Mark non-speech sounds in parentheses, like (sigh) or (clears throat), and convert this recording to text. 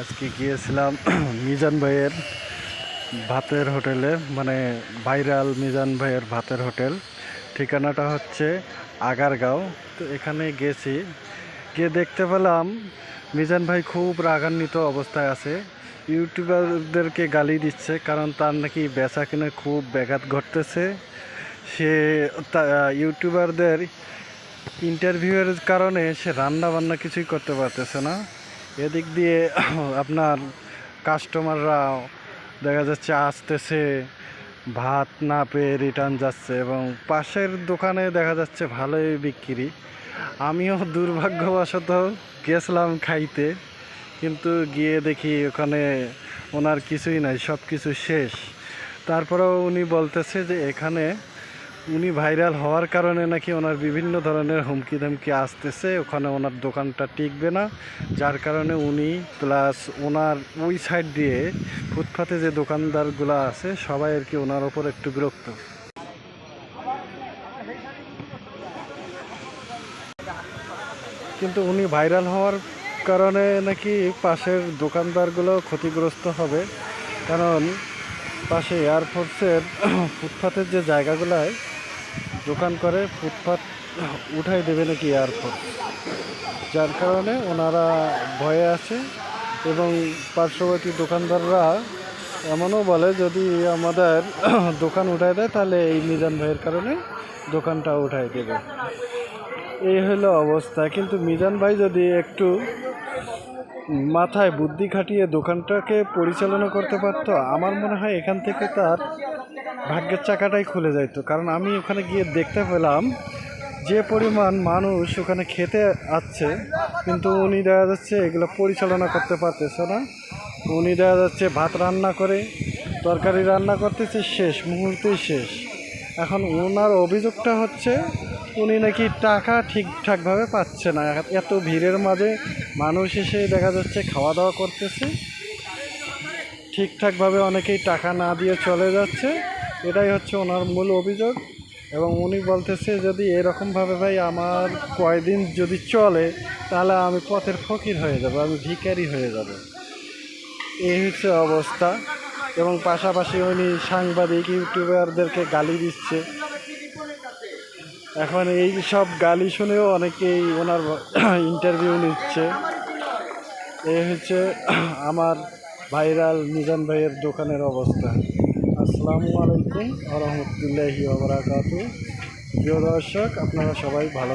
আজকে গিয়েছিলাম (clears throat) মিজান ভাইয়ের ভাতের হোটেলে মানে ভাইরাল মিজান ভাইয়ের ভাতের হোটেল। ঠিকানাটা হচ্ছে আগারগাঁও। তো এখানে গেছি। গিয়ে দেখতে পেলাম মিজান ভাই খুব রাগান্বিত অবস্থায় আছে। ইউটিউবারদেরকে গালি দিচ্ছে, কারণ তার নাকি বেচা কিনে খুব ব্যাঘাত ঘটতেছে। সে ইউটিউবারদের ইন্টারভিউয়ের কারণে সে রান্না বান্না কিছুই করতে পারতেছে না। এদিক দিয়ে (clears throat) আপনার কাস্টমাররা দেখা যাচ্ছে আসতেছে, ভাত না পেয়ে রিটার্ন যাচ্ছে এবং পাশের দোকানে দেখা যাচ্ছে ভালোই বিক্রি। আমিও দুর্ভাগ্যবশত গেছিলাম খাইতে, কিন্তু গিয়ে দেখি ওখানে ওনার কিছুই নাই সব কিছু শেষ। তারপরেও উনি বলতেছে যে এখানে উনি ভাইরাল হওয়ার কারণে নাকি ওনার বিভিন্ন ধরনের হুমকি ধমকি আসতেছে, ওখানে ওনার দোকানটা টিকবে না। যার কারণে উনি প্লাস ওনার ওই সাইড দিয়ে ফুটপাতে যে দোকানদারগুলো আছে, সবাই আর কি ওনার ওপর একটু বিরক্ত। কিন্তু উনি ভাইরাল হওয়ার কারণে নাকি পাশের দোকানদারগুলো ক্ষতিগ্রস্ত হবে। কারণ পাশে এয়ারফোর্সের ফুটপাতের যে জায়গাগুলায় দোকান করে, ফুটপাত উঠাই দেবে নাকি এয়ারপোর্ট যার কারণে ওনারা ভয়ে আছে এবং পার্শ্ববর্তী দোকানদাররা এমনও বলে, যদি আমাদের (coughs) দোকান উঠাই দেয়, তাহলে এই মিজান ভাইয়ের কারণে দোকানটা উঠাই দেবে। এই হলো অবস্থা। কিন্তু মিজান ভাই যদি একটু মাথায় বুদ্ধি খাটিয়ে দোকানটাকে পরিচালনা করতে পারতো, আমার মনে হয় এখান থেকে তার ভাগ্যের চাকাটাই খুলে যাইতো। কারণ আমি ওখানে গিয়ে দেখতে পেলাম যে পরিমাণ মানুষ ওখানে খেতে আসছে, কিন্তু উনি দেখা যাচ্ছে এগুলো পরিচালনা করতে পারতেছে না। উনি দেখা যাচ্ছে ভাত রান্না করে, তরকারি রান্না করতেছে, শেষ, মুহূর্তেই শেষ। এখন ওনার অভিযোগটা হচ্ছে উনি নাকি টাকা ঠিকঠাকভাবে পাচ্ছে না। এত ভিড়ের মাঝে মানুষ এসে দেখা যাচ্ছে খাওয়া দাওয়া করতেছে। ঠিকঠাকভাবে অনেকেই টাকা না দিয়ে চলে যাচ্ছে। এটাই হচ্ছে ওনার মূল অভিযোগ এবং উনি বলতেছে যদি এরকমভাবে ভাই আমার কয়দিন যদি চলে, তাহলে আমি পথের ফকির হয়ে যাব, আমি ভিখারি হয়ে যাব। এই হচ্ছে অবস্থা এবং পাশাপাশি উনি সাংবাদিক, ইউটিউবারদেরকে গালি দিচ্ছে। এখন এই সব গালি শুনেও অনেকেই ওনার ইন্টারভিউ (clears throat) নিচ্ছে। এ হচ্ছে (clears throat) আমার ভাইরাল নিজান ভাইয়ের দোকানের অবস্থা। আসসালামু আলাইকুম আ রহমতুল্লাহি প্রিয় দর্শক, আপনারা সবাই ভালো